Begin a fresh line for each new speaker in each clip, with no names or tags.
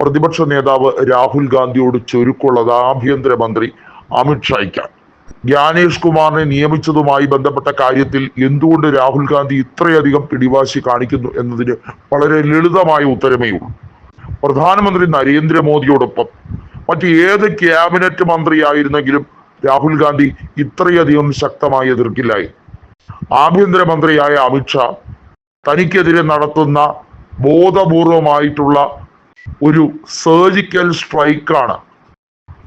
പ്രതിപക്ഷ നേതാവ് രാഹുൽ ഗാന്ധിയോട് ചുരുക്കുള്ളത് ആഭ്യന്തരമന്ത്രി അമിത്ഷായ്ക്കാണ് ജ്ഞാനേഷ് കുമാറിനെ നിയമിച്ചതുമായി ബന്ധപ്പെട്ട കാര്യത്തിൽ എന്തുകൊണ്ട് രാഹുൽ ഗാന്ധി ഇത്രയധികം പിടിവാശി കാണിക്കുന്നു എന്നതിന് വളരെ ലളിതമായ ഉത്തരമേ ഉള്ളൂ. പ്രധാനമന്ത്രി നരേന്ദ്രമോദിയോടൊപ്പം മറ്റ് ഏത് ക്യാബിനറ്റ് മന്ത്രിയായിരുന്നെങ്കിലും രാഹുൽ ഗാന്ധി ഇത്രയധികം ശക്തമായി എതിർക്കില്ലായി ആഭ്യന്തരമന്ത്രിയായ അമിത്ഷാ തനിക്കെതിരെ നടത്തുന്ന ബോധപൂർവമായിട്ടുള്ള ഒരു സർജിക്കൽ സ്ട്രൈക്കാണ്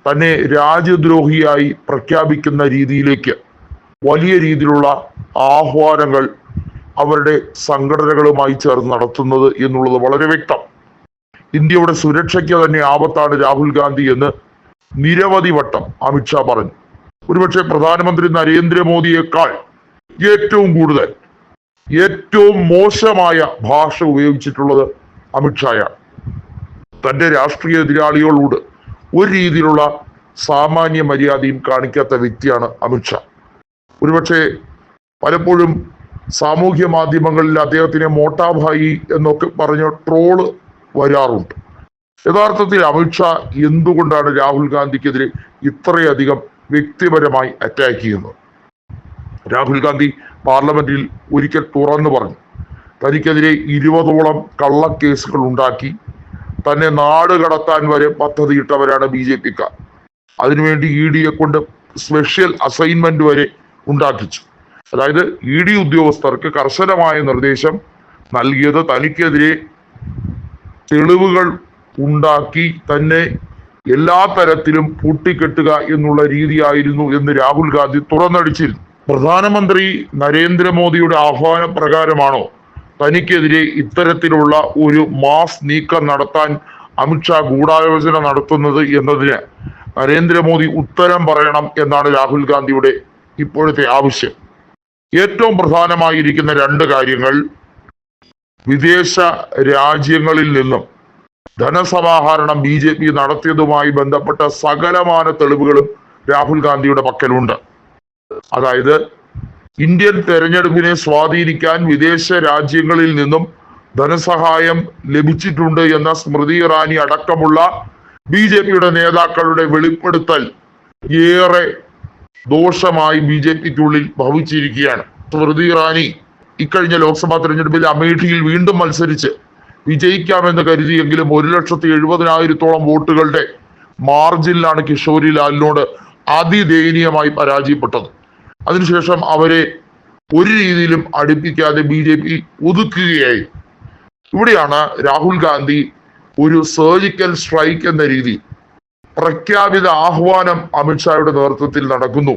തന്നെ രാജ്യദ്രോഹിയായി പ്രഖ്യാപിക്കുന്ന രീതിയിലേക്ക് വലിയ രീതിയിലുള്ള ആഹ്വാനങ്ങൾ അവരുടെ സംഘടനകളുമായി ചേർന്ന് നടത്തുന്നത് എന്നുള്ളത് വളരെ വ്യക്തം. ഇന്ത്യയുടെ സുരക്ഷയ്ക്ക് തന്നെ ആപത്താണ് രാഹുൽ ഗാന്ധി എന്ന് നിരവധി വട്ടം അമിത്ഷാ പറഞ്ഞു. ഒരുപക്ഷെ പ്രധാനമന്ത്രി നരേന്ദ്രമോദിയേക്കാൾ ഏറ്റവും കൂടുതൽ ഏറ്റവും മോശമായ ഭാഷ ഉപയോഗിച്ചിട്ടുള്ളത് അമിത്ഷായാണ് തന്റെ രാഷ്ട്രീയ എതിരാളികളോട് ഒരു രീതിയിലുള്ള സാമാന്യ മര്യാദയും കാണിക്കാത്ത വ്യക്തിയാണ് അമിത്ഷാ ഒരുപക്ഷെ പലപ്പോഴും സാമൂഹ്യ മാധ്യമങ്ങളിൽ അദ്ദേഹത്തിനെ മോട്ടാഭായി എന്നൊക്കെ പറഞ്ഞ് ട്രോൾ വരാറുണ്ട്. യഥാർത്ഥത്തിൽ അമിത്ഷാ എന്തുകൊണ്ടാണ് രാഹുൽ ഗാന്ധിക്കെതിരെ ഇത്രയധികം വ്യക്തിപരമായി അറ്റാക്ക് ചെയ്യുന്നത്? രാഹുൽ ഗാന്ധി പാർലമെന്റിൽ ഒരിക്കൽ തുറന്നു പറഞ്ഞു. തനിക്കെതിരെ ഇരുപതോളം കള്ളക്കേസുകൾ ഉണ്ടാക്കി. തന്നെ നാട് കടത്താൻ വരെ പദ്ധതിയിട്ടവരാണ് ബി ജെ പിക്കാർ. അതിനുവേണ്ടി ഇ ഡിയെ കൊണ്ട് സ്പെഷ്യൽ അസൈൻമെന്റ് വരെ ഉണ്ടാക്കിച്ചു. അതായത് ഇ ഡി ഉദ്യോഗസ്ഥർക്ക് കർശനമായ നിർദ്ദേശം നൽകിയത് തനിക്കെതിരെ തെളിവുകൾ ഉണ്ടാക്കി തന്നെ എല്ലാ തരത്തിലും പൂട്ടിക്കെട്ടുക എന്നുള്ള രീതിയായിരുന്നു എന്ന് രാഹുൽ ഗാന്ധി തുറന്നടിച്ചിരുന്നു. പ്രധാനമന്ത്രി നരേന്ദ്രമോദിയുടെ ആഹ്വാന പ്രകാരമാണോ തനിക്കെതിരെ ഇത്തരത്തിലുള്ള ഒരു മാസ് നീക്കം നടത്താൻ അമിത്ഷാ ഗൂഢാലോചന നടത്തുന്നത് എന്നതിന് നരേന്ദ്രമോദി ഉത്തരം പറയണം എന്നാണ് രാഹുൽ ഗാന്ധിയുടെ ഇപ്പോഴത്തെ ആവശ്യം. ഏറ്റവും പ്രധാനമായിരിക്കുന്ന രണ്ട് കാര്യങ്ങൾ വിദേശ രാജ്യങ്ങളിൽ നിന്നും ധനസമാഹരണം ബി ജെ പി നടത്തിയതുമായി ബന്ധപ്പെട്ട സകലമാന തെളിവുകളും രാഹുൽ ഗാന്ധിയുടെ പക്കലുണ്ട്. അതായത് ഇന്ത്യൻ തെരഞ്ഞെടുപ്പിനെ സ്വാധീനിക്കാൻ വിദേശ രാജ്യങ്ങളിൽ നിന്നും ധനസഹായം ലഭിച്ചിട്ടുണ്ട് എന്ന സ്മൃതി ഇറാനി അടക്കമുള്ള ബി ജെ പിയുടെ നേതാക്കളുടെ വെളിപ്പെടുത്തൽ ഏറെ ദോഷമായി ബി ജെ പിക്കുള്ളിൽ ഭവിച്ചിരിക്കുകയാണ്. സ്മൃതി ഇറാനി ഇക്കഴിഞ്ഞ ലോക്സഭാ തെരഞ്ഞെടുപ്പിൽ അമേഠിയിൽ വീണ്ടും മത്സരിച്ച് വിജയിക്കാമെന്ന് കരുതിയെങ്കിലും ഒരു ലക്ഷത്തി എഴുപതിനായിരത്തോളം വോട്ടുകളുടെ മാർജിനിലാണ് കിഷോരി ലാലിനോട് അതിദയനീയമായി പരാജയപ്പെട്ടത്. അതിനുശേഷം അവരെ ഒരു രീതിയിലും അടുപ്പിക്കാതെ ബി ജെ പി ഒതുക്കുകയായി. ഇവിടെയാണ് രാഹുൽ ഗാന്ധി ഒരു സർജിക്കൽ സ്ട്രൈക്ക് എന്ന രീതി പ്രഖ്യാപിത ആഹ്വാനം അമിത്ഷായുടെ നേതൃത്വത്തിൽ നടക്കുന്നു.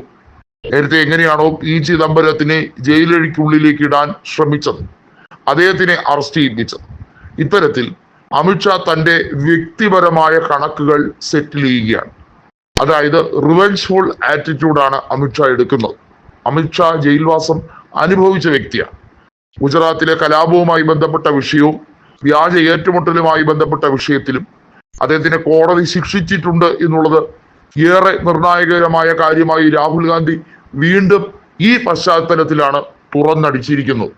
നേരത്തെ എങ്ങനെയാണോ പി ചിദംബരത്തിനെ ജയിലഴിക്കുള്ളിലേക്ക് ഇടാൻ ശ്രമിച്ചത് അദ്ദേഹത്തിനെ അറസ്റ്റ് ചെയ്യിപ്പിച്ചത്. ഇത്തരത്തിൽ അമിത്ഷാ തന്റെ വ്യക്തിപരമായ കണക്കുകൾ സെറ്റിൽ ചെയ്യുകയാണ്. അതായത് റിവെഞ്ച്ഫുൾ ആറ്റിറ്റ്യൂഡാണ് അമിത്ഷാ എടുക്കുന്നത്. അമിത്ഷാ ജയിൽവാസം അനുഭവിച്ച വ്യക്തിയാണ്. ഗുജറാത്തിലെ കലാപവുമായി ബന്ധപ്പെട്ട വിഷയവും വ്യാജ ഏറ്റുമുട്ടലുമായി ബന്ധപ്പെട്ട വിഷയത്തിലും അദ്ദേഹത്തിനെ കോടതി ശിക്ഷിച്ചിട്ടുണ്ട് എന്നുള്ളത് ഏറെ നിർണായകരമായ കാര്യമായി രാഹുൽ ഗാന്ധി വീണ്ടും ഈ പശ്ചാത്തലത്തിലാണ് തുറന്നടിച്ചിരിക്കുന്നത്.